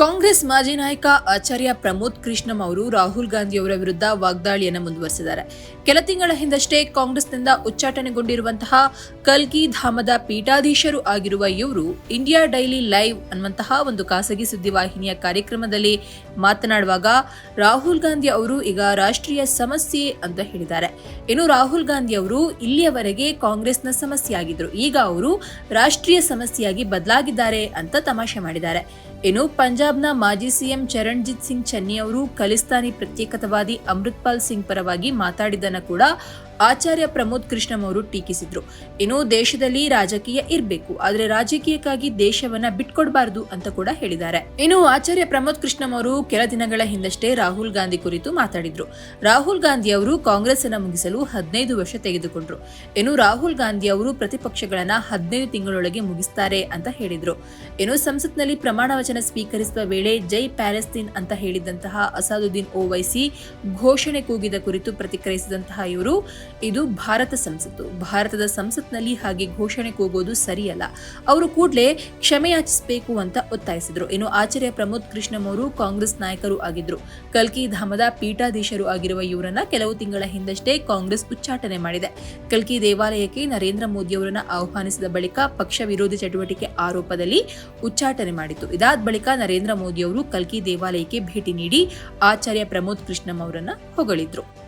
ಕಾಂಗ್ರೆಸ್ ಮಾಜಿ ನಾಯಕ ಆಚಾರ್ಯ ಪ್ರಮೋದ್ ಕೃಷ್ಣಂ ಅವರು ರಾಹುಲ್ ಗಾಂಧಿ ಅವರ ವಿರುದ್ಧ ವಾಗ್ದಾಳಿಯನ್ನು ಮುಂದುವರೆಸಿದ್ದಾರೆ. ಕೆಲ ತಿಂಗಳ ಹಿಂದಷ್ಟೇ ಕಾಂಗ್ರೆಸ್ನಿಂದ ಉಚ್ಚಾಟನೆಗೊಂಡಿರುವಂತಹ ಕಲ್ಗಿ ಧಾಮದ ಪೀಠಾಧೀಶರು ಆಗಿರುವ ಇವರು ಇಂಡಿಯಾ ಡೈಲಿ ಲೈವ್ ಅನ್ನುವಂತಹ ಒಂದು ಖಾಸಗಿ ಸುದ್ದಿವಾಹಿನಿಯ ಕಾರ್ಯಕ್ರಮದಲ್ಲಿ ಮಾತನಾಡುವಾಗ ರಾಹುಲ್ ಗಾಂಧಿ ಅವರು ಈಗ ರಾಷ್ಟ್ರೀಯ ಸಮಸ್ಯೆ ಅಂತ ಹೇಳಿದ್ದಾರೆ. ಇನ್ನು ರಾಹುಲ್ ಗಾಂಧಿ ಅವರು ಇಲ್ಲಿಯವರೆಗೆ ಕಾಂಗ್ರೆಸ್ನ ಸಮಸ್ಯೆ ಆಗಿದ್ರು ಈಗ ಅವರು ರಾಷ್ಟ್ರೀಯ ಸಮಸ್ಯೆಯಾಗಿ ಬದಲಾಗಿದ್ದಾರೆ ಅಂತ ತಮಾಷೆ ಮಾಡಿದ್ದಾರೆ. ಇನ್ನು ಪಂಜಾಬ್ನ ಮಾಜಿ ಸಿಎಂ ಚರಣ್ಜಿತ್ ಸಿಂಗ್ ಚನ್ನಿ ಅವರು ಖಲಿಸ್ತಾನಿ ಪ್ರತ್ಯೇಕತಾವಾದಿ ಅಮೃತ್ಪಾಲ್ ಸಿಂಗ್ ಪರವಾಗಿ ಮಾತಾಡಿದನ ಕೂಡ ಆಚಾರ್ಯ ಪ್ರಮೋದ್ ಕೃಷ್ಣಂ ಅವರು ಟೀಕಿಸಿದ್ರು. ಇನ್ನು ದೇಶದಲ್ಲಿ ರಾಜಕೀಯ ಇರಬೇಕು, ಆದ್ರೆ ರಾಜಕೀಯಕ್ಕಾಗಿ ದೇಶವನ್ನ ಬಿಟ್ಕೊಡ್ಬಾರ್ದು ಅಂತ ಕೂಡ ಹೇಳಿದ್ದಾರೆ. ಇನ್ನು ಆಚಾರ್ಯ ಪ್ರಮೋದ್ ಕೃಷ್ಣಂ ಅವರು ಕೆಲ ದಿನಗಳ ಹಿಂದಷ್ಟೇ ರಾಹುಲ್ ಗಾಂಧಿ ಕುರಿತು ಮಾತಾಡಿದ್ರು. ರಾಹುಲ್ ಗಾಂಧಿ ಅವರು ಕಾಂಗ್ರೆಸ್ ಅನ್ನ ಮುಗಿಸಲು ಹದಿನೈದು ವರ್ಷ ತೆಗೆದುಕೊಂಡ್ರು. ಇನ್ನು ರಾಹುಲ್ ಗಾಂಧಿ ಅವರು ಪ್ರತಿಪಕ್ಷಗಳನ್ನ ಹದಿನೈದು ತಿಂಗಳೊಳಗೆ ಮುಗಿಸ್ತಾರೆ ಅಂತ ಹೇಳಿದ್ರು. ಇನ್ನು ಸಂಸತ್ನಲ್ಲಿ ಪ್ರಮಾಣ ವಚನ ಸ್ವೀಕರಿಸುವ ವೇಳೆ ಜೈ ಪ್ಯಾಲೆಸ್ತೀನ್ ಅಂತ ಹೇಳಿದಂತಹ ಅಸಾದುದ್ದೀನ್ ಓವೈಸಿ ಘೋಷಣೆ ಕೂಗಿದ ಕುರಿತು ಪ್ರತಿಕ್ರಿಯಿಸಿದಂತಹ ಇವರು ಇದು ಭಾರತ ಸಂಸತ್ತು. ಭಾರತದ ಸಂಸತ್ನಲ್ಲಿ ಹಾಗೆ ಘೋಷಣೆ ಕೂಗೋದು ಸರಿಯಲ್ಲ. ಅವರು ಕೂಡಲೇ ಕ್ಷಮೆಯಾಚಿಸಬೇಕು ಅಂತ ಒತ್ತಾಯಿಸಿದ್ರು. ಇನ್ನು ಆಚಾರ್ಯ ಪ್ರಮೋದ್ ಕೃಷ್ಣಂ ಅವರು ಕಾಂಗ್ರೆಸ್ ನಾಯಕರು ಆಗಿದ್ರು. ಕಲ್ಕಿ ಧಾಮದ ಪೀಠಾಧೀಶರು ಆಗಿರುವ ಇವರನ್ನ ಕೆಲವು ತಿಂಗಳ ಹಿಂದಷ್ಟೇ ಕಾಂಗ್ರೆಸ್ ಉಚ್ಚಾಟನೆ ಮಾಡಿದೆ. ಕಲ್ಕಿ ದೇವಾಲಯಕ್ಕೆ ನರೇಂದ್ರ ಮೋದಿ ಅವರನ್ನು ಆಹ್ವಾನಿಸಿದ ಬಳಿಕ ಪಕ್ಷ ವಿರೋಧಿ ಚಟುವಟಿಕೆ ಆರೋಪದಲ್ಲಿ ಉಚ್ಚಾಟನೆ ಮಾಡಿತು ಇದಾದ ಬಳಿಕ ನರೇಂದ್ರ ಮೋದಿ ಅವರು ಕಲ್ಕಿ ದೇವಾಲಯಕ್ಕೆ ಭೇಟಿ ನೀಡಿ ಆಚಾರ್ಯ ಪ್ರಮೋದ್ ಕೃಷ್ಣಂ ಅವರನ್ನ ಹೊಗಳಿದ್ರು.